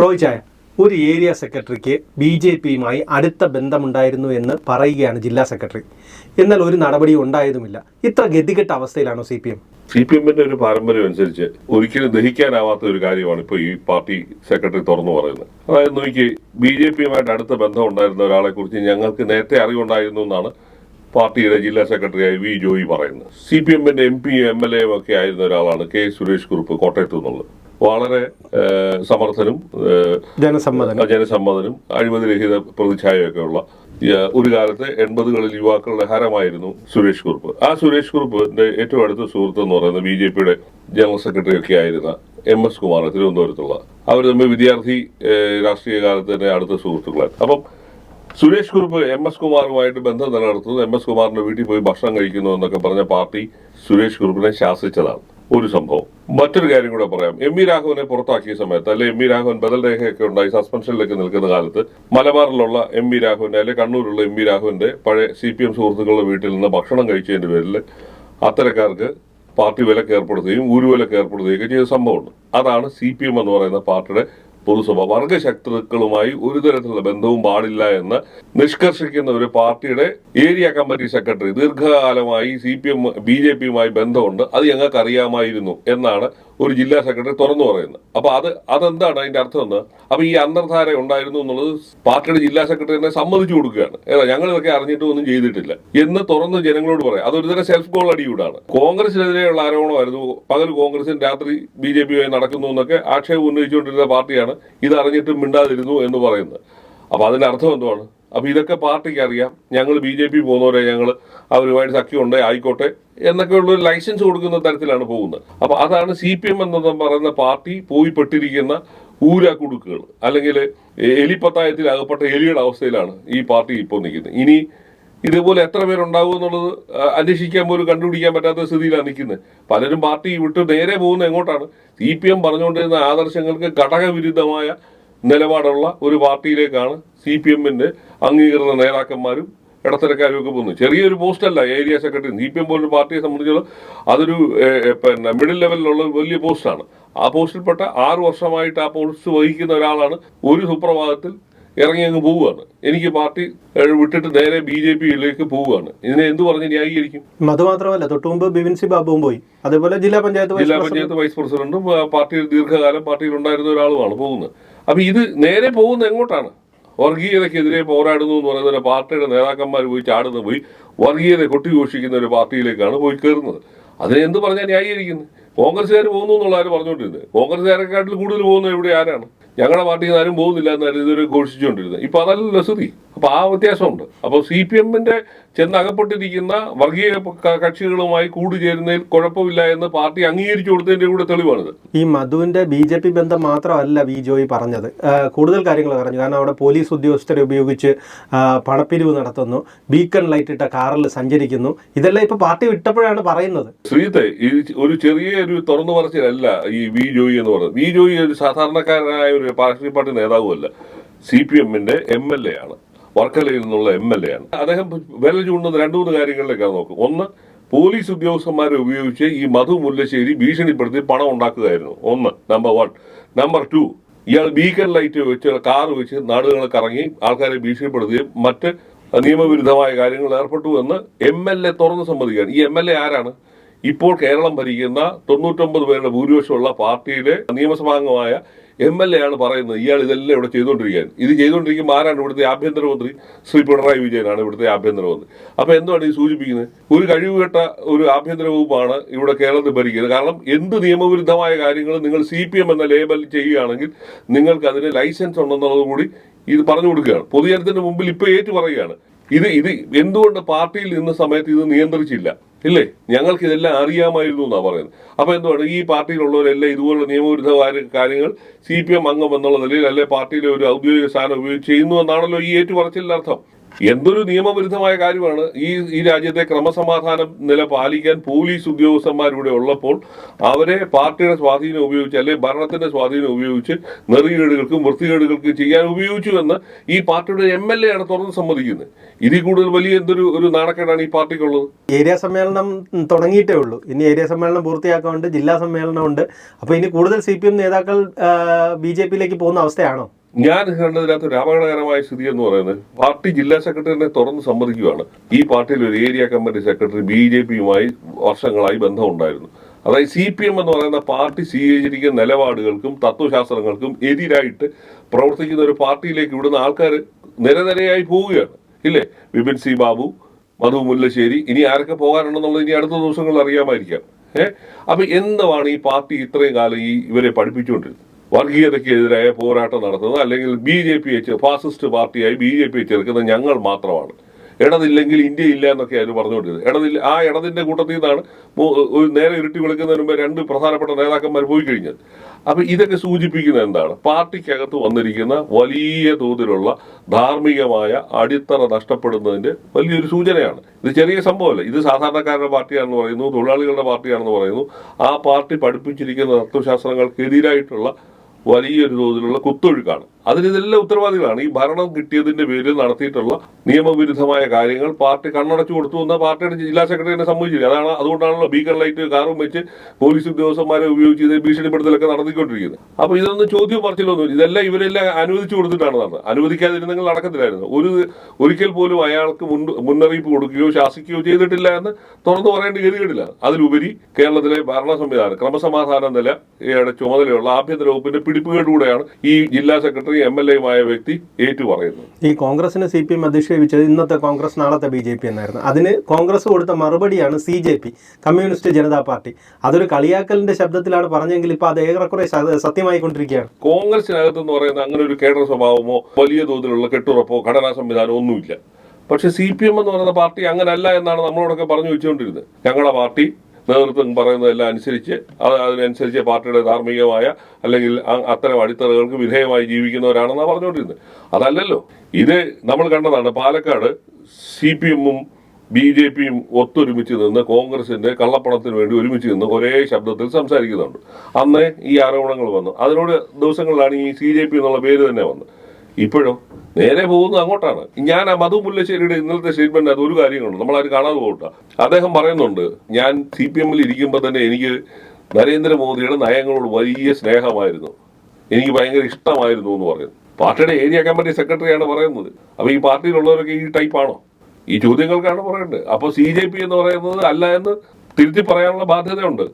റോയ് ചായ ഒരു ഏരിയ സെക്രട്ടറിക്ക് ബി ജെ പിയുമായി അടുത്ത ബന്ധമുണ്ടായിരുന്നു എന്ന് പറയുകയാണ് ജില്ലാ സെക്രട്ടറി. എന്നാൽ ഒരു നടപടി ഉണ്ടായതുമില്ല. ഇത്ര ഗതികെട്ട അവസ്ഥയിലാണോ C P M? C P എമ്മിന്റെ ഒരു പാരമ്പര്യം അനുസരിച്ച് ഒരിക്കലും ദഹിക്കാനാവാത്ത ഒരു കാര്യമാണ് ഇപ്പോൾ ഈ പാർട്ടി സെക്രട്ടറി തുറന്നു പറയുന്നത്. അതായത് നോക്കി ബി ജെ പിയുമായിട്ട് അടുത്ത ബന്ധം ഉണ്ടായിരുന്ന ഒരാളെ കുറിച്ച് ഞങ്ങൾക്ക് നേരത്തെ അറിവുണ്ടായിരുന്നു എന്നാണ് പാർട്ടിയുടെ ജില്ലാ സെക്രട്ടറിയായി വി ജോയി പറയുന്നത്. സി പി എമ്മിന്റെ എം പിയും എം എൽ എയും ഒക്കെ ആയിരുന്ന ഒരാളാണ് കെ സുരേഷ് കുറുപ്പ് കോട്ടയത്തു നിന്നുള്ളത്. വളരെ സമർത്ഥനും ജനസമ്മതനും. ജനസമ്മതനം അഴിമതിരഹിത പ്രതിച്ഛായയൊക്കെ ഉള്ള ഒരു കാലത്ത് എൺപതുകളിൽ യുവാക്കളുടെ ഹരമായിരുന്നു സുരേഷ് കുറുപ്പ്. ആ സുരേഷ് കുറുപ്പിന്റെ ഏറ്റവും അടുത്ത സുഹൃത്ത് എന്ന് പറയുന്നത് ബി ജെ പിയുടെ ജനറൽ സെക്രട്ടറി ഒക്കെ ആയിരുന്ന എം എസ് കുമാർ തിരുവനന്തപുരത്തുള്ള. അവർ തമ്മിൽ വിദ്യാർത്ഥി രാഷ്ട്രീയ കാലത്ത് തന്നെ അടുത്ത സുഹൃത്തുക്കളായിരുന്നു. അപ്പം സുരേഷ് കുറുപ്പ് എം എസ് കുമാറുമായിട്ട് ബന്ധം നിലനിർത്തുന്നു എം എസ് കുമാറിന്റെ വീട്ടിൽ പോയി ഭക്ഷണം കഴിക്കുന്നു എന്നൊക്കെ പറഞ്ഞ പാർട്ടി സുരേഷ് കുറുപ്പിനെ ശാസിച്ചതാണ്. ഒരു സംഭവം. മറ്റൊരു കാര്യം കൂടെ പറയാം. എം വി രാഘവനെ പുറത്താക്കിയ സമയത്ത് അല്ലെ എം വി രാഘവൻ ബദൽ രേഖയൊക്കെ ഉണ്ടായി സസ്പെൻഷനിലേക്ക് നിൽക്കുന്ന കാലത്ത് മലബാറിലുള്ള എം വി രാഘവന്റെ അല്ലെ കണ്ണൂരുള്ള എം വി രാഘവന്റെ പഴയ സി പി എം സുഹൃത്തുക്കളുടെ വീട്ടിൽ നിന്ന് ഭക്ഷണം കഴിച്ചതിന്റെ പേരിൽ അത്തരക്കാർക്ക് പാർട്ടി വിലക്ക് ഏർപ്പെടുത്തുകയും ഊരുവിലക്ക് ഏർപ്പെടുത്തുകയും ചെയ്ത സംഭവമുണ്ട്. അതാണ് സി പി എം എന്ന് പറയുന്ന പാർട്ടിയുടെ പൊതുസഭ വർഗശക്തികളുമായി ഒരു തരത്തിലുള്ള ബന്ധവും പാടില്ല എന്ന് നിഷ്കർഷിക്കുന്ന ഒരു പാർട്ടിയുടെ ഏരിയ കമ്മിറ്റി സെക്രട്ടറി ദീർഘകാലമായി C P M B J പിയുമായി ബന്ധമുണ്ട്. അത് ഞങ്ങൾക്ക് അറിയാമായിരുന്നു എന്നാണ് ഒരു ജില്ലാ സെക്രട്ടറി തുറന്നു പറയുന്നത്. അപ്പൊ അത് അതെന്താണ് അതിന്റെ അർത്ഥം എന്ന്? അപ്പൊ ഈ അന്തർധാര ഉണ്ടായിരുന്നു എന്നുള്ളത് പാർട്ടിയുടെ ജില്ലാ സെക്രട്ടറി തന്നെ സമ്മതിച്ചു കൊടുക്കുകയാണ്. ഏതാ ഞങ്ങൾ ഇതൊക്കെ അറിഞ്ഞിട്ട് ഒന്നും ചെയ്തിട്ടില്ല എന്ന് തുറന്ന് ജനങ്ങളോട് പറയാം. അതൊരു തരം സെൽഫ് ഗോൾ അടിയൂടാണ്. കോൺഗ്രസിനെതിരെയുള്ള ആരോപണമായിരുന്നു. പകൽ കോൺഗ്രസിന് രാത്രി ബി ജെ പിയുമായി നടക്കുന്നു എന്നൊക്കെ ആക്ഷേപം ഉന്നയിച്ചുകൊണ്ടിരുന്ന പാർട്ടിയാണ് ഇത് അറിഞ്ഞിട്ടും മിണ്ടാതിരുന്നു എന്ന് പറയുന്നത്. അപ്പോൾ അതിന്റെ അർത്ഥം എന്തുവാണ്? അപ്പോൾ ഇതൊക്കെ പാർട്ടിക്ക് അറിയാം. ഞങ്ങൾ ബി ജെ പി പോകുന്നവരെ ഞങ്ങൾ അവരുമായിട്ട് സഖ്യമുണ്ട് ആയിക്കോട്ടെ എന്നൊക്കെയുള്ള ലൈസൻസ് കൊടുക്കുന്ന തരത്തിലാണ് പോകുന്നത്. അപ്പോൾ അതാണ് സി പി എം എന്ന് പറയുന്ന പാർട്ടി പോയി പെട്ടിരിക്കുന്ന ഊരാക്കുടുക്കുകൾ അല്ലെങ്കിൽ എലിപ്പത്തായത്തിൽ അകപ്പെട്ട എലിയുടെ അവസ്ഥയിലാണ് ഈ പാർട്ടി ഇപ്പോൾ നിൽക്കുന്നത്. ഇനി ഇതുപോലെ എത്ര പേരുണ്ടാവും എന്നുള്ളത് അന്വേഷിക്കാൻ പോലും കണ്ടുപിടിക്കാൻ പറ്റാത്ത സ്ഥിതിയിലാണ് നിൽക്കുന്നത്. പലരും പാർട്ടി വിട്ട് നേരെ പോകുന്ന എങ്ങോട്ടാണ്? സി പി എം പറഞ്ഞുകൊണ്ടിരുന്ന ആദർശങ്ങൾക്ക് ഘടകവിരുദ്ധമായ നിലപാടുള്ള ഒരു പാർട്ടിയിലേക്കാണ് സി പി എമ്മിന്റെ അംഗീകൃത നേതാക്കന്മാരും ഇടത്തരക്കാരും ഒക്കെ പോകുന്നത്. ചെറിയൊരു പോസ്റ്റല്ല area secretary. C P M പോലൊരു പാർട്ടിയെ സംബന്ധിച്ചിടത്തോളം അതൊരു പിന്നെ മിഡിൽ ലെവലിലുള്ള വലിയ പോസ്റ്റാണ്. ആ പോസ്റ്റിൽപ്പെട്ട ആറ് വർഷമായിട്ട് ആ പോസ്റ്റ് വഹിക്കുന്ന ഒരാളാണ് ഒരു സുപ്രഭാതത്തിൽ ഇറങ്ങി അങ്ങ് പോവുകയാണ്. എനിക്ക് പാർട്ടി വിട്ടിട്ട് നേരെ ബി ജെ പിയിലേക്ക് പോവുകയാണ്. ഇതിനെ എന്ത് പറഞ്ഞ് ന്യായീകരിക്കും? അത് മാത്രമല്ല തൊട്ടു മുമ്പ് ബിവിൻ സി ബാബുവും പോയി. അതേപോലെ ജില്ലാ പഞ്ചായത്ത് വൈസ് ജില്ലാ പ്രസിഡന്റ് പഞ്ചായത്ത് വൈസ് പ്രസിഡന്റും പാർട്ടിയിൽ ദീർഘകാലം പാർട്ടിയിൽ ഉണ്ടായിരുന്ന ഒരാളുമാണ് പോകുന്നത്. അപ്പൊ ഇത് നേരെ പോകുന്നത് എങ്ങോട്ടാണ്? വർഗീയതയ്ക്കെതിരെ പോരാടുന്നു എന്ന് പറയുന്ന പാർട്ടിയുടെ നേതാക്കന്മാർ പോയി ചാടുന്ന പോയി വർഗീയത കൊട്ടിഘോഷിക്കുന്ന ഒരു പാർട്ടിയിലേക്കാണ് പോയി കയറുന്നത്. അതിനെ എന്ത് പറഞ്ഞാൽ ന്യായീകരിക്കുന്നത്? കോൺഗ്രസ്സുകാർ പോകുന്നു എന്നുള്ള ആര് പറഞ്ഞുകൊണ്ടിരുന്നത്. കോൺഗ്രസ്സുകാരെക്കാട്ടിൽ കൂടുതൽ പോകുന്നത് എവിടെ ആരാണ്? ഞങ്ങളുടെ പാർട്ടിയിൽ നിന്ന് ആരും പോകുന്നില്ല എന്നായിരുന്നു ഇതുവരെ ഘോഷിച്ചുകൊണ്ടിരുന്നത്. ഇപ്പൊ അതല്ലല്ലോ സ്ഥിതി. അപ്പൊ ആ വ്യത്യാസമുണ്ട്. അപ്പോൾ സി പി എമ്മിന്റെ ചെന്ന് അകപ്പെട്ടിരിക്കുന്ന വർഗീയ കക്ഷികളുമായി കൂടുചേരുന്നതിൽ കുഴപ്പമില്ല എന്ന് പാർട്ടി അംഗീകരിച്ചു കൊടുത്തതിന്റെ കൂടെ തെളിവാണിത്. ഈ മധുവിന്റെ ബി ജെ പി ബന്ധം മാത്രമല്ല വി ജോയി പറഞ്ഞത്. കൂടുതൽ കാര്യങ്ങൾ പറഞ്ഞു കാരണം അവിടെ പോലീസ് ഉദ്യോഗസ്ഥരെ ഉപയോഗിച്ച് പണപ്പിരിവ് നടത്തുന്നു. ബീക്കൺ ലൈറ്റ് ഇട്ട കാറിൽ സഞ്ചരിക്കുന്നു. ഇതെല്ലാം ഇപ്പൊ പാർട്ടി വിട്ടപ്പോഴാണ് പറയുന്നത്. ശ്രീത്തെ ഈ ഒരു ചെറിയ ഒരു തുറന്നു പറച്ചിലല്ല ഈ വി ജോയി എന്ന് പറയുന്നത്. വി ജോയി ഒരു സാധാരണക്കാരനായ ഒരു രാഷ്ട്രീയ പാർട്ടി നേതാവുമല്ല. സി പി എമ്മിന്റെ എം എൽ എ ആണ്. വർക്കലയിൽ നിന്നുള്ള എം എൽ എ ആണ്. അദ്ദേഹം വില ചൂണ്ടുന്ന രണ്ടു മൂന്ന് കാര്യങ്ങളിലേക്കാണ് നോക്കും. ഒന്ന് പോലീസ് ഉദ്യോഗസ്ഥന്മാരെ ഉപയോഗിച്ച് ഈ മധു മുല്ലശ്ശേരി ഭീഷണിപ്പെടുത്തി പണം ഉണ്ടാക്കുകയായിരുന്നു. ഒന്ന് നമ്പർ വൺ നമ്പർ ടു ഇയാൾ ബീക്കൺ ലൈറ്റ് വെച്ച് കാർ വെച്ച് നാടുകളെ കറങ്ങി ആൾക്കാരെ ഭീഷണിപ്പെടുത്തുകയും മറ്റ് നിയമവിരുദ്ധമായ കാര്യങ്ങൾ ഏർപ്പെട്ടു എന്ന് എം എൽ എ തുറന്ന് സമ്മതിക്കുകയാണ്. ഈ എം എൽ എ ആരാണ്? ഇപ്പോൾ കേരളം ഭരിക്കുന്ന തൊണ്ണൂറ്റൊമ്പത് പേരുടെ ഭൂരിപക്ഷമുള്ള പാർട്ടിയിലെ നിയമസഭാംഗമായ എം എൽ എ ആണ് പറയുന്നത്. ഇയാൾ ഇതെല്ലാം ഇവിടെ ചെയ്തുകൊണ്ടിരിക്കുകയാണ്. ഇത് ചെയ്തുകൊണ്ടിരിക്കുമ്പോൾ ആരാണ് ഇവിടുത്തെ ആഭ്യന്തരമന്ത്രി? ശ്രീ പിണറായി വിജയനാണ് ഇവിടുത്തെ ആഭ്യന്തരമന്ത്രി. അപ്പോൾ എന്താണ് ഈ സൂചിപ്പിക്കുന്നത്? ഒരു കഴിവുകെട്ട ഒരു ആഭ്യന്തര വകുപ്പാണ് ഇവിടെ കേരളത്തിൽ ഭരിക്കുന്നത്. കാരണം എന്ത് നിയമവിരുദ്ധമായ കാര്യങ്ങൾ നിങ്ങൾ സി പി എം എന്ന ലേബൽ ചെയ്യുകയാണെങ്കിൽ നിങ്ങൾക്ക് അതിന് ലൈസൻസ് ഉണ്ടെന്നുള്ളത് കൂടി ഇത് പറഞ്ഞു കൊടുക്കുകയാണ്. പൊതുജനത്തിന്റെ മുമ്പിൽ ഇപ്പോൾ ഏറ്റു പറയുകയാണ്. ഇത് ഇത് എന്തുകൊണ്ട് പാർട്ടിയിൽ നിന്ന സമയത്ത് ഇത് നിയന്ത്രിച്ചില്ല? ഇല്ലേ? ഞങ്ങൾക്ക് ഇതെല്ലാം അറിയാമായിരുന്നു എന്നാണ് പറയുന്നത്. അപ്പൊ എന്തുവാണ്? ഈ പാർട്ടിയിലുള്ളവരെല്ലാം ഇതുപോലുള്ള നിയമവിരുദ്ധ കാര്യങ്ങൾ സി പി എം അംഗം എന്നുള്ള നിലയിൽ അല്ലെ പാർട്ടിയിലെ ഒരു ഔദ്യോഗിക സ്ഥാനം ഉപയോഗിച്ച് ചെയ്യുന്നു എന്നാണല്ലോ ഈ ഏറ്റുപറച്ചിലിന്റെ അർത്ഥം എന്തൊരു നിയമവിരുദ്ധമായ കാര്യമാണ് ഈ ഈ രാജ്യത്തെ ക്രമസമാധാനം നില പാലിക്കാൻ പോലീസ് ഉദ്യോഗസ്ഥന്മാരിവിടെ ഉള്ളപ്പോൾ അവരെ പാർട്ടിയുടെ സ്വാധീനം ഉപയോഗിച്ച് അല്ലെങ്കിൽ ഭരണത്തിന്റെ സ്വാധീനം ഉപയോഗിച്ച് നെറികേടുകൾക്കും വൃത്തികേടുകൾക്കും ചെയ്യാൻ ഉപയോഗിച്ചു എന്ന് ഈ പാർട്ടിയുടെ എം എൽ എ ആണ് തുറന്ന് സമ്മതിക്കുന്നത്. ഇതിൽ കൂടുതൽ വലിയ എന്തൊരു ഒരു നാണക്കേടാണ് ഈ പാർട്ടിക്കുള്ളത്? ഏരിയ സമ്മേളനം തുടങ്ങിയിട്ടേ ഉള്ളൂ. ഇനി ഏരിയ സമ്മേളനം പൂർത്തിയാക്കാനുണ്ട് ജില്ലാ സമ്മേളനമുണ്ട്. അപ്പോൾ ഇനി കൂടുതൽ സി പി എം നേതാക്കൾ ബി ജെ പിയിലേക്ക് പോകുന്ന അവസ്ഥയാണോ? ഞാൻ കണ്ടതിനകത്ത് ഒരു അപകടകരമായ സ്ഥിതി എന്ന് പറയുന്നത് പാർട്ടി ജില്ലാ സെക്രട്ടറിനെ തുറന്ന് സമ്മതിക്കുകയാണ്. ഈ പാർട്ടിയിൽ ഒരു area committee secretary B J പിയുമായി വർഷങ്ങളായി ബന്ധമുണ്ടായിരുന്നു. അതായത് സി പി എം എന്ന് പറയുന്ന പാർട്ടി സ്വീകരിച്ചിരിക്കുന്ന നിലപാടുകൾക്കും തത്വശാസ്ത്രങ്ങൾക്കും എതിരായിട്ട് പ്രവർത്തിക്കുന്ന ഒരു പാർട്ടിയിലേക്ക് ഇവിടുന്ന് ആൾക്കാർ നിരനിരയായി പോവുകയാണ്. ഇല്ലേ? വിപിൻ സി ബാബു മധു മുല്ലശ്ശേരി ഇനി ആരൊക്കെ പോകാനുണ്ടെന്നുള്ളത് ഇനി അടുത്ത ദിവസങ്ങളിൽ അറിയാമായിരിക്കാം. ഏഹ് അപ്പൊ എന്തുവാണ് ഈ പാർട്ടി ഇത്രയും കാലം ഈ ഇവരെ പഠിപ്പിച്ചുകൊണ്ടിരുന്നത്? വർഗീയതയ്ക്കെതിരായ പോരാട്ടം നടത്തുന്നത് അല്ലെങ്കിൽ ബി ജെ പി ഫാസിസ്റ്റ് പാർട്ടിയായി ബി ജെ പി ചേർക്കുന്നത് ഞങ്ങൾ മാത്രമാണ്. ഇടതില്ലെങ്കിൽ ഇന്ത്യ ഇല്ല എന്നൊക്കെ അവർ പറഞ്ഞുകൊണ്ടിരുന്നത്. ഇടതില്ല ആ ഇടതിന്റെ കൂട്ടത്തിൽ നിന്നാണ് നേരെ ഇരുട്ടി വിളിക്കുന്നതിന് മുമ്പ് രണ്ട് പ്രധാനപ്പെട്ട നേതാക്കന്മാർ പോയി കഴിഞ്ഞത്. അപ്പൊ ഇതൊക്കെ സൂചിപ്പിക്കുന്നത് എന്താണ്? പാർട്ടിക്കകത്ത് വന്നിരിക്കുന്ന വലിയ തോതിലുള്ള ധാർമ്മികമായ അടിത്തറ നഷ്ടപ്പെടുന്നതിന്റെ വലിയൊരു സൂചനയാണ്. ഇത് ചെറിയ സംഭവമല്ല. ഇത് സാധാരണക്കാരുടെ പാർട്ടിയാണെന്ന് പറയുന്നു തൊഴിലാളികളുടെ പാർട്ടിയാണെന്ന് പറയുന്നു. ആ പാർട്ടി പഠിപ്പിച്ചിരിക്കുന്ന തത്വശാസ്ത്രങ്ങൾക്കെതിരായിട്ടുള്ള വലിയൊരു തോതിലുള്ള കുത്തൊഴുക്കാണ്. അതിനിതെല്ലാം ഉത്തരവാദികളാണ്. ഈ ഭരണം കിട്ടിയതിന്റെ പേരിൽ നടത്തിയിട്ടുള്ള നിയമവിരുദ്ധമായ കാര്യങ്ങൾ പാർട്ടി കണ്ണടച്ചു കൊടുത്തു എന്ന പാർട്ടിയുടെ ജില്ലാ സെക്രട്ടറിനെ സംബന്ധിച്ചില്ല അതാണ് അതുകൊണ്ടാണല്ലോ ബീക്കർ ലൈറ്റ് കാറും വെച്ച് പോലീസ് ഉദ്യോഗസ്ഥന്മാരെ ഉപയോഗിച്ച് ഇത് ഭീഷണിപ്പെടുത്തലൊക്കെ നടത്തിക്കൊണ്ടിരിക്കുന്നത്. അപ്പൊ ഇതൊന്നും ചോദ്യം പറച്ചില്ലൊന്നും ഇതെല്ലാം ഇവരെല്ലാം അനുവദിച്ചു കൊടുത്തിട്ടാണ് നടന്നത്. അനുവദിക്കാതിരുന്നെങ്കിൽ നടക്കത്തില്ലായിരുന്നു. ഒരു ഒരിക്കൽ പോലും അയാൾക്ക് മുൻ മുന്നറിയിപ്പ് കൊടുക്കുകയോ ശാസിക്കുകയോ ചെയ്തിട്ടില്ല എന്ന് തുറന്നു പറയേണ്ട ഗതികേടില്ല. അതിലുപരി കേരളത്തിലെ ഭരണ സംവിധാനം ക്രമസമാധാന നിലയുടെ ചുമതലയുള്ള ആഭ്യന്തര വകുപ്പിന്റെ പിടിപ്പുകേടുകൂടെയാണ് ഈ ജില്ലാ സെക്രട്ടറി എം എൽ എയുമായ വ്യക്തി ഏറ്റുപറയുന്നത് ഈ കോൺഗ്രസിന് സി പി എം അധിക്ഷേപിച്ചത് ഇന്നത്തെ കോൺഗ്രസ് നാളത്തെ ബി ജെ പി എന്നായിരുന്നു. അതിന് കോൺഗ്രസ് കൊടുത്ത മറുപടിയാണ് C J P communist Janata party. അതൊരു കളിയാക്കലിന്റെ ശബ്ദത്തിലാണ് പറഞ്ഞെങ്കിൽ ഇപ്പൊ അത് ഏറെക്കുറെ സത്യമായിക്കൊണ്ടിരിക്കുകയാണ്. കോൺഗ്രസിനകത്ത് എന്ന് പറയുന്ന അങ്ങനെ ഒരു കേഡർ സ്വഭാവമോ വലിയ തോതിലുള്ള കെട്ടുറപ്പോ ഘടനാ സംവിധാനമോ ഒന്നുമില്ല. പക്ഷെ സി പി എം എന്ന് പറയുന്ന പാർട്ടി അങ്ങനല്ല എന്നാണ് നമ്മളോടൊക്കെ പറഞ്ഞു വെച്ചുകൊണ്ടിരുന്നത്. ഞങ്ങളുടെ പാർട്ടി നേതൃത്വം പറയുന്നതെല്ലാം അനുസരിച്ച് അത് അതിനനുസരിച്ച് പാർട്ടിയുടെ ധാർമ്മികമായ അല്ലെങ്കിൽ അത്തരം അടിത്തറകൾക്ക് വിധേയമായി ജീവിക്കുന്നവരാണെന്നാണ് പറഞ്ഞുകൊണ്ടിരുന്നത്. അതല്ലല്ലോ. ഇത് നമ്മൾ കണ്ടതാണ് പാലക്കാട് സി പി എമ്മും ബി ജെ പിയും ഒത്തൊരുമിച്ച് നിന്ന് കോൺഗ്രസിന്റെ കള്ളപ്പണത്തിന് വേണ്ടി ഒരുമിച്ച് നിന്ന് ഒരേ ശബ്ദത്തിൽ സംസാരിക്കുന്നുണ്ട്. അന്ന് ഈ ആരോപണങ്ങൾ വന്നു. അതിനോട് ദിവസങ്ങളിലാണ് ഈ സി ജെ പി എന്നുള്ള പേര് തന്നെ വന്നത്. ഇപ്പോഴോ? നേരെ പോകുന്നത് അങ്ങോട്ടാണ്. ഞാൻ ആ മധു മുല്ലശ്ശേരിയുടെ ഇന്നലത്തെ സ്റ്റേറ്റ്മെന്റ് അത് ഒരു കാര്യങ്ങളുണ്ട്. നമ്മളാരും കാണാതെ പോകട്ടെ അദ്ദേഹം പറയുന്നുണ്ട് ഞാൻ സി പി എമ്മിൽ ഇരിക്കുമ്പോൾ തന്നെ എനിക്ക് നരേന്ദ്രമോദിയുടെ നയങ്ങളോട് വലിയ സ്നേഹമായിരുന്നു. എനിക്ക് ഭയങ്കര ഇഷ്ടമായിരുന്നു എന്ന് പറയുന്നു പാർട്ടിയുടെ ഏരിയ കമ്മിറ്റി സെക്രട്ടറിയാണ് പറയുന്നത്. അപ്പൊ ഈ പാർട്ടിയിലുള്ളവരൊക്കെ ഈ ടൈപ്പാണോ ഈ ചോദ്യങ്ങൾക്കാണ് പറയേണ്ടത്. അപ്പോൾ സി ജെ പി എന്ന് പറയുന്നത് അല്ല എന്ന് തിരുത്തി പറയാനുള്ള ബാധ്യതയുണ്ട്.